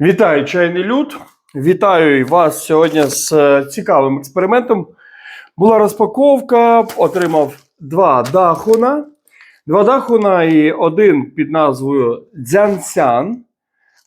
Вітаю, чайний люд. Вітаю вас сьогодні з е, цікавим експериментом. Була розпаковка, отримав два дахуна. Два дахуна і один під назвою Дзянсян,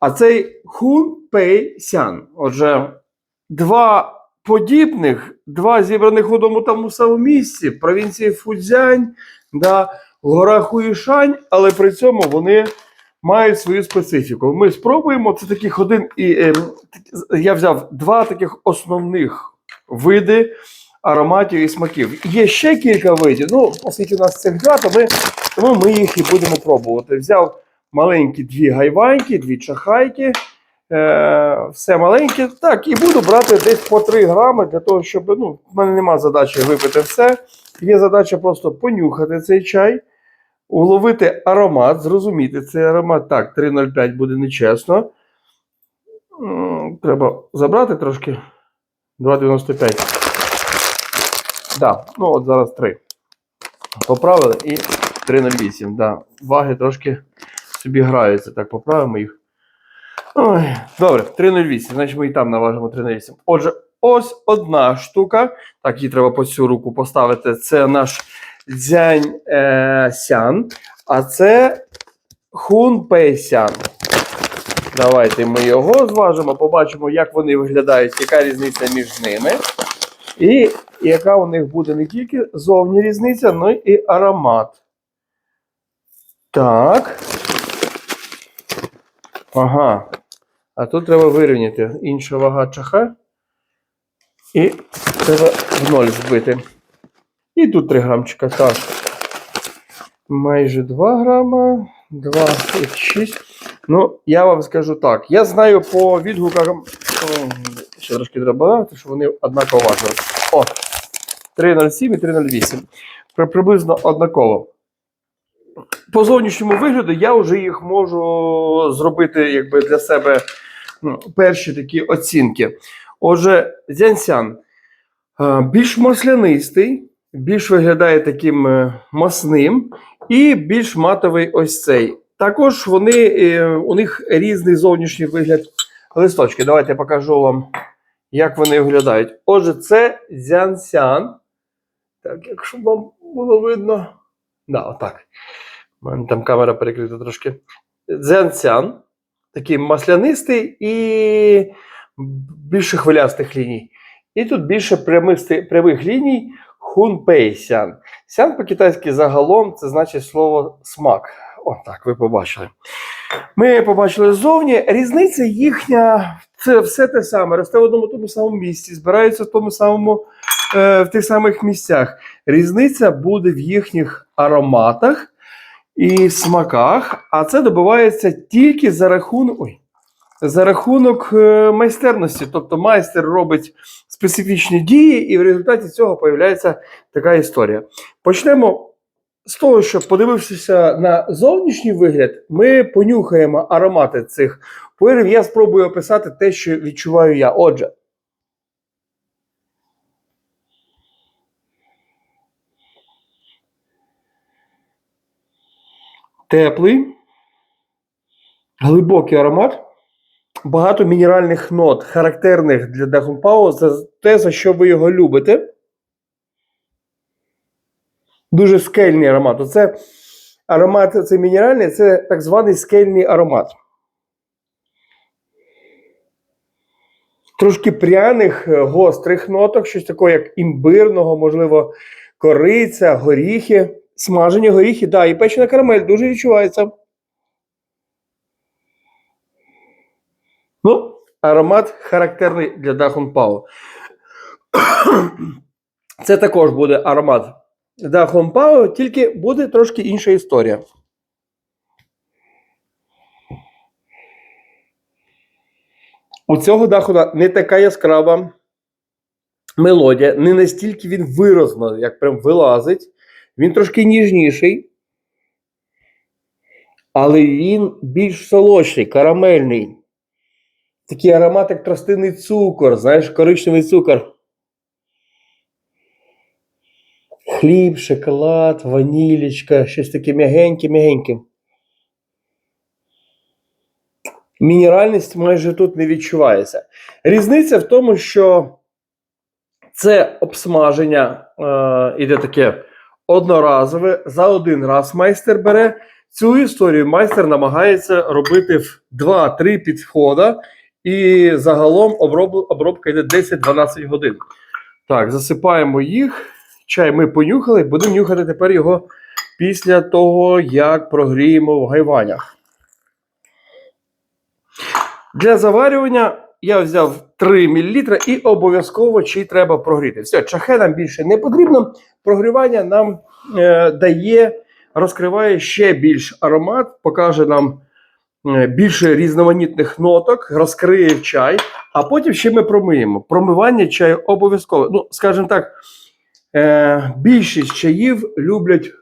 а цей Хун Пей Сян. Отже, два подібних, два зібраних у одному тому самому місці, провінції Фудзянь, да, в горах Хуїшань, але при цьому вони мають свою специфіку. Ми спробуємо. Це таких один і е, я взяв два таких основних види ароматів і смаків. Є ще кілька видів. Ну, оскільки у нас цих два, ми, тому ми їх і будемо пробувати. Взяв маленькі дві гайваньки, дві чахайки. Е, все маленьке. Так, і буду брати десь по 3 грами для того, щоб ну, в мене немає задачі випити все. Є задача просто понюхати цей чай уловити аромат, зрозуміти цей аромат. Так, 3,05 буде нечесно. Треба забрати трошки. 2,95. Да, ну от зараз 3. Поправили і 3,08. Да. Ваги трошки собі граються. Так, поправимо їх. Ой, добре, 3,08. Значить, ми і там наважимо 3,08. Отже, ось одна штука. Так, її треба по цю руку поставити. Це наш Дзянь е, Сян, а це Хун Пей. Давайте ми його зважимо, побачимо, як вони виглядають, яка різниця між ними. І яка у них буде не тільки зовні різниця, але і аромат. Так. Ага. А тут треба вирівняти. Інша вага чаха. І треба в ноль збити. І тут 3 грамчика так. Майже 2 грама, 2,6. Ну, я вам скажу так. Я знаю по відгукам. Ще трошки треба що вони однаково важливі. О! 3,07 і 3,08. При- Приблизно однаково. По зовнішньому вигляду я вже їх можу зробити якби, для себе ну, перші такі оцінки. Отже, Зянсян е, більш маслянистий, більш виглядає таким е, масним і більш матовий ось цей. Також вони, е, у них різний зовнішній вигляд листочки. Давайте я покажу вам, як вони виглядають. Отже, це Зянсян. Так, якщо вам було видно. Да, отак. У мене там камера перекрита трошки. Дзянсян. Такий маслянистий і більше хвилястих ліній. І тут більше прямих, прямих ліній хунпей сян. Сян по-китайськи загалом це значить слово смак. О, так, ви побачили. Ми побачили ззовні. Різниця їхня це все те саме. Росте в одному тому самому місці, збираються в тому самому, е, в тих самих місцях. Різниця буде в їхніх ароматах і смаках, а це добувається тільки за рахунок. За рахунок е, майстерності. Тобто майстер робить специфічні дії, і в результаті цього появляється така історія. Почнемо з того, що подивившися на зовнішній вигляд, ми понюхаємо аромати цих пуерів. Я спробую описати те, що відчуваю я. Отже. Теплий, глибокий аромат багато мінеральних нот, характерних для Дахунпао, це те, за що ви його любите. Дуже скельний аромат. Оце аромат цей мінеральний, це так званий скельний аромат. Трошки пряних, е, гострих ноток, щось таке, як імбирного, можливо, кориця, горіхи, смажені горіхи, да, і печена карамель дуже відчувається. Ну, аромат характерний для Дахунпао. Це також буде аромат Дахунпао, тільки буде трошки інша історія. У цього дахуна не така яскрава мелодія, не настільки він виразно, як прям вилазить. Він трошки ніжніший, але він більш солодший, карамельний. Такий аромат, як тростинний цукор, знаєш, коричневий цукор. Хліб, шоколад, ванілічка, щось таке м'ягеньке-м'ягеньке. мінеральність майже тут не відчувається. Різниця в тому, що це обсмаження е, таке одноразове. За один раз майстер бере. Цю історію майстер намагається робити в 2-3 підходи, і загалом обробка йде 10-12 годин. Так, засипаємо їх. Чай ми понюхали, будемо нюхати тепер його після того, як прогріємо в гайванях. Для заварювання я взяв 3 мл і обов'язково чи треба прогріти. Все, чахе нам більше не потрібно. Прогрівання нам е, дає, розкриває ще більш аромат, покаже нам більше різноманітних ноток, розкриє чай, а потім ще ми промиємо. Промивання чаю обов'язково. Ну, скажімо так, е, більшість чаїв люблять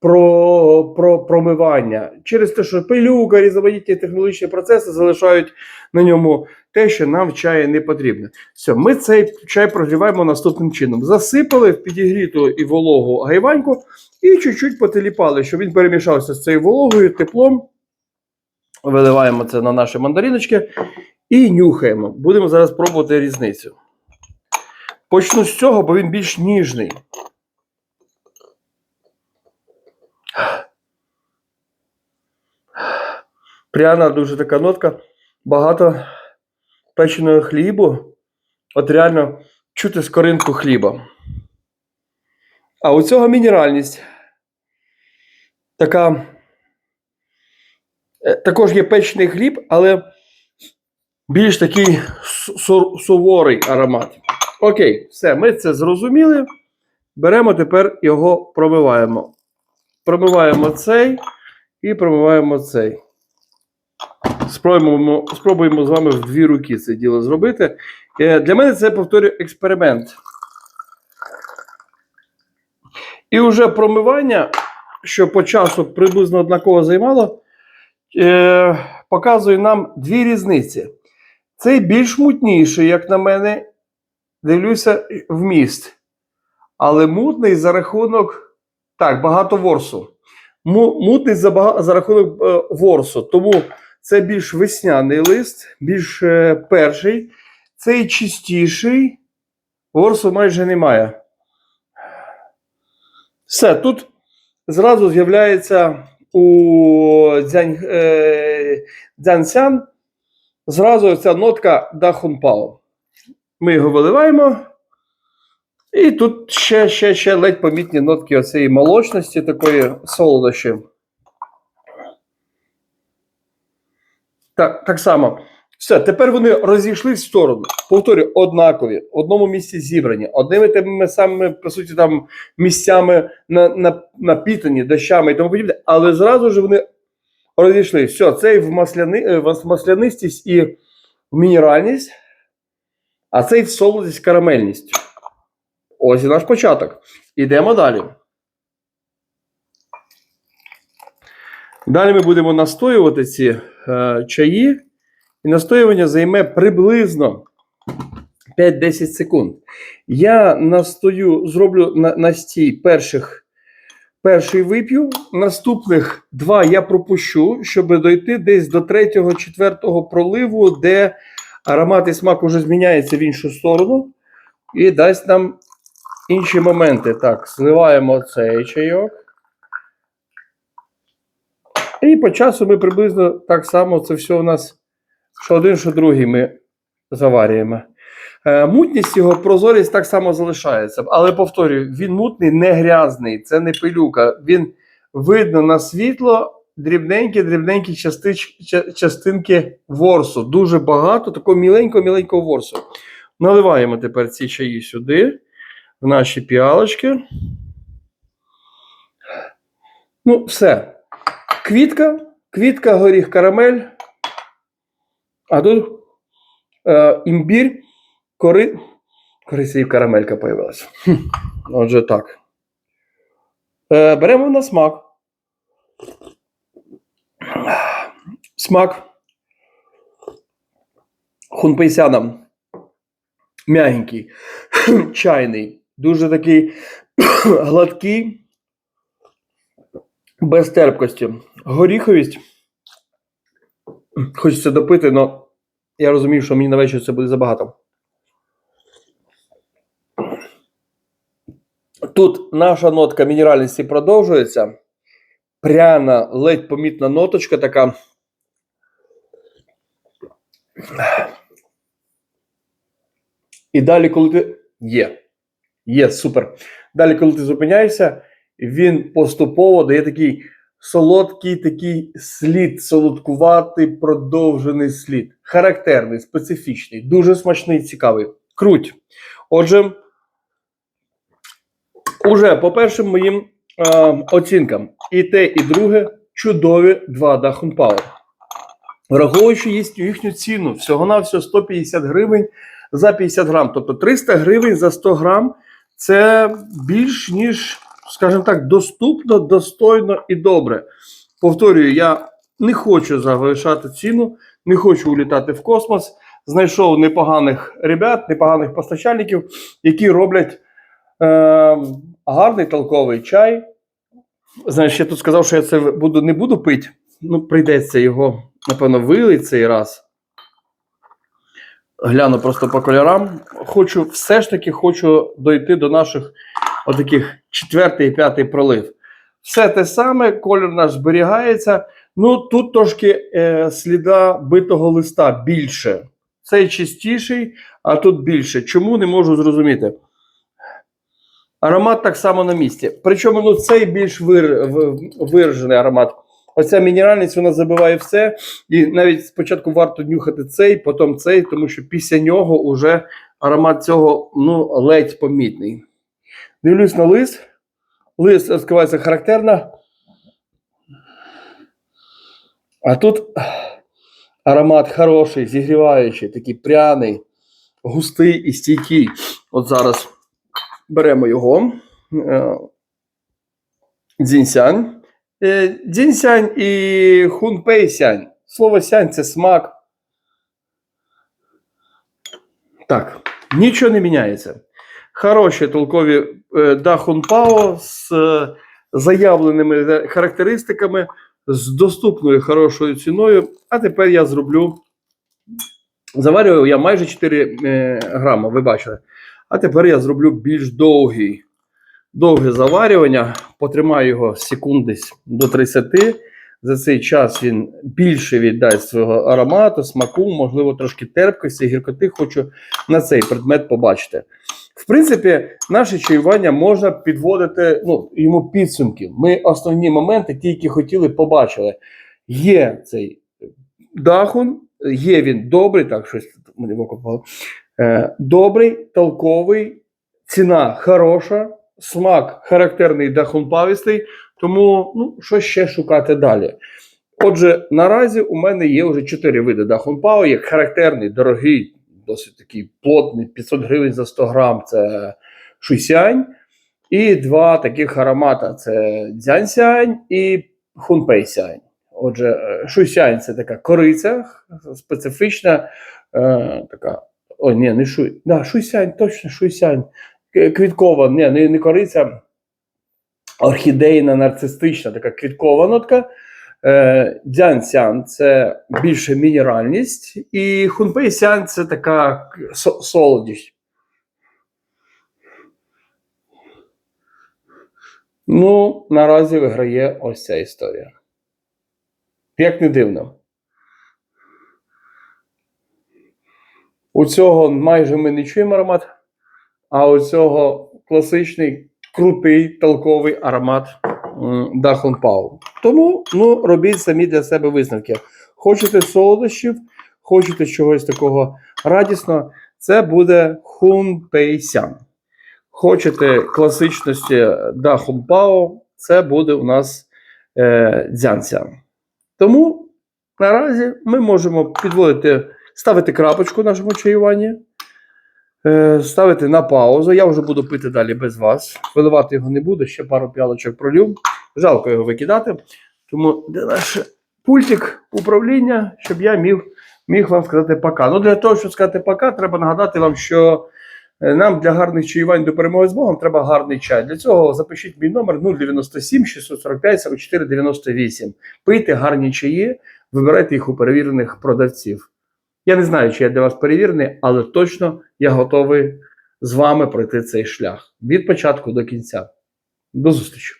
про, про промивання через те, що пилюка, різноманітні технологічні процеси залишають на ньому те, що нам в чаї не потрібно. Все, ми цей чай прогріваємо наступним чином. Засипали в підігріту і вологу гайваньку і чуть-чуть потеліпали, щоб він перемішався з цією вологою, теплом. Виливаємо це на наші мандариночки і нюхаємо. Будемо зараз пробувати різницю. Почну з цього, бо він більш ніжний. Пряна дуже така нотка. Багато печеного хлібу. От реально чути скоринку хліба. А у цього мінеральність. Така. Е, Також є печений хліб, але більш такий су- су- суворий аромат. Окей, все, ми це зрозуміли. Беремо тепер його промиваємо. Промиваємо цей і промиваємо цей. Спробуємо, спробуємо з вами в дві руки це діло зробити. Е, Для мене це повторюю експеримент. І вже промивання, що по часу приблизно однаково займало, е, показує нам дві різниці. Цей більш мутніший, як на мене, дивлюся вміст. Але мутний за рахунок. Так, багато ворсу. Му- Мутний за, бага- за рахунок е, ворсу. Тому це більш весняний лист, більш е, перший. Цей чистіший, ворсу майже немає. Все, тут зразу з'являється у дзянь, е, зразу ця нотка дахунпао. Ми його виливаємо. І тут ще, ще, ще ледь помітні нотки оцієї молочності, такої солодощі. Так, так само. Все, тепер вони розійшлись в сторону. Повторюю, однакові, в одному місці зібрані, одними тими самими, по суті, там місцями на, на, напітані, дощами і тому подібне, але зразу ж вони розійшлись. Все, цей в, масляни, е, в маслянистість і в мінеральність, а цей в солодість карамельність. Ось і наш початок. Ідемо далі. Далі ми будемо настоювати ці е, чаї, і настоювання займе приблизно 5-10 секунд. Я настою, зроблю на, настій перших, перший вип'ю, наступних два я пропущу, щоб дойти десь до третього-четвертого проливу, де аромат і смак уже зміняється в іншу сторону і дасть нам інші моменти. Так, зливаємо цей чайок. І по часу ми приблизно так само це все у нас, що один, що другий ми заварюємо. Е, мутність його, прозорість так само залишається. Але повторюю, він мутний, не грязний, це не пилюка. Він видно на світло дрібненькі, дрібненькі частич, частинки ворсу. Дуже багато такого міленького-міленького ворсу. Наливаємо тепер ці чаї сюди, в наші піалочки. Ну, все. Квітка, квітка, горіх, карамель. А тут е, імбір, кори. Кориця і карамелька появилася. Отже, так. Е, беремо на смак. Смак хунпейсяна. М'ягенький, чайний, дуже такий гладкий, без терпкості. Горіховість Хочеться допити, але я розумію, що мені на вечір це буде забагато. Тут наша нотка мінеральності продовжується. Пряна, ледь помітна ноточка така. І далі, коли ти. Є. Є, супер. Далі, коли ти зупиняєшся, він поступово дає такий солодкий такий слід, солодкуватий, продовжений слід. Характерний, специфічний, дуже смачний, цікавий. Круть. Отже, уже по першим моїм е, оцінкам, і те, і друге чудові два Дахун Power. Враховуючи їхню ціну, всього-навсього 150 гривень за 50 грам. Тобто 300 гривень за 100 грам це більш ніж, скажімо так, доступно, достойно і добре. Повторюю, я не хочу завишати ціну, не хочу улітати в космос. Знайшов непоганих ребят, непоганих постачальників, які роблять е, гарний толковий чай. Знаєш, я тут сказав, що я це буду, не буду пити. Ну, прийдеться його, напевно, вилити цей раз. Гляну просто по кольорам. Хочу, все ж таки хочу дойти до наших отаких четвертий і п'ятий пролив. Все те саме, кольор наш зберігається. Ну, тут трошки е, сліда битого листа більше. Цей чистіший, а тут більше. Чому не можу зрозуміти? Аромат так само на місці. Причому ну, цей більш вир, виражений аромат. Оця мінеральність вона забиває все. І навіть спочатку варто нюхати цей, потім цей, тому що після нього уже аромат цього ну, ледь помітний. Дивлюсь на лист. Лист розкривається характерно. А тут аромат хороший, зігріваючий, такий пряний, густий і стійкий. От зараз беремо його. Е, Дзінсянь. Е, Дзінсянь і хунпейсянь. Слово сянь це смак. Так, нічого не міняється. Хороші толкові е, да хунпао з е, заявленими характеристиками, з доступною хорошою ціною. А тепер я зроблю. Заварював я майже 4 е, грама, ви бачили. А тепер я зроблю більш довгий, довге заварювання. Потримаю його секунд десь до 30. За цей час він більше віддасть свого аромату, смаку, можливо, трошки терпкості, гіркоти. Хочу на цей предмет побачити. В принципі, наше чаювання можна підводити ну, йому підсумки. Ми основні моменти, ті, які хотіли, побачили. Є цей дахун, є він добрий, так, щось мені в око. Е, добрий, толковий, ціна хороша, смак характерний дахунпавістий, тому ну, що ще шукати далі. Отже, наразі у мене є вже 4 види дахунпао, як характерний, дорогий, досить такий плотний, 500 гривень за 100 грам це шуйсянь. І два таких аромата: це дзянсянь і хунпейсянь. Отже, е, шуйсянь це така кориця специфічна, е, така. О, ні, не шуй. Да, шуйсянь, точно шуйсянь. Квіткова, ні, не, не кориця, орхідейна, нарцистична, така квіткова нотка. Е, Дзянсян це більше мінеральність, і хунпейсян це така солодість. Ну, наразі виграє ось ця історія. Як не дивно. У цього майже ми не чуємо аромат, а у цього класичний, крутий, толковий аромат Дахун Пау. Тому ну, робіть самі для себе висновки. Хочете солодощів, хочете чогось такого радісного, це буде Хун Пейсян. Хочете класичності Дахун Пао, це буде у нас е, Дзянсян. Тому наразі ми можемо підводити, ставити крапочку нашому чаюванні, ставити на паузу. Я вже буду пити далі без вас. Виливати його не буду, ще пару п'ялочок пролю. Жалко його викидати. Тому де наш пультик управління, щоб я міг, міг вам сказати пока. Ну, для того, щоб сказати пока, треба нагадати вам, що е, нам для гарних чаювань до перемоги з Богом треба гарний чай. Для цього запишіть мій номер 097 645 44 98. Пийте гарні чаї, вибирайте їх у перевірених продавців. Я не знаю, чи я для вас перевірений, але точно я готовий з вами пройти цей шлях від початку до кінця. До зустрічі!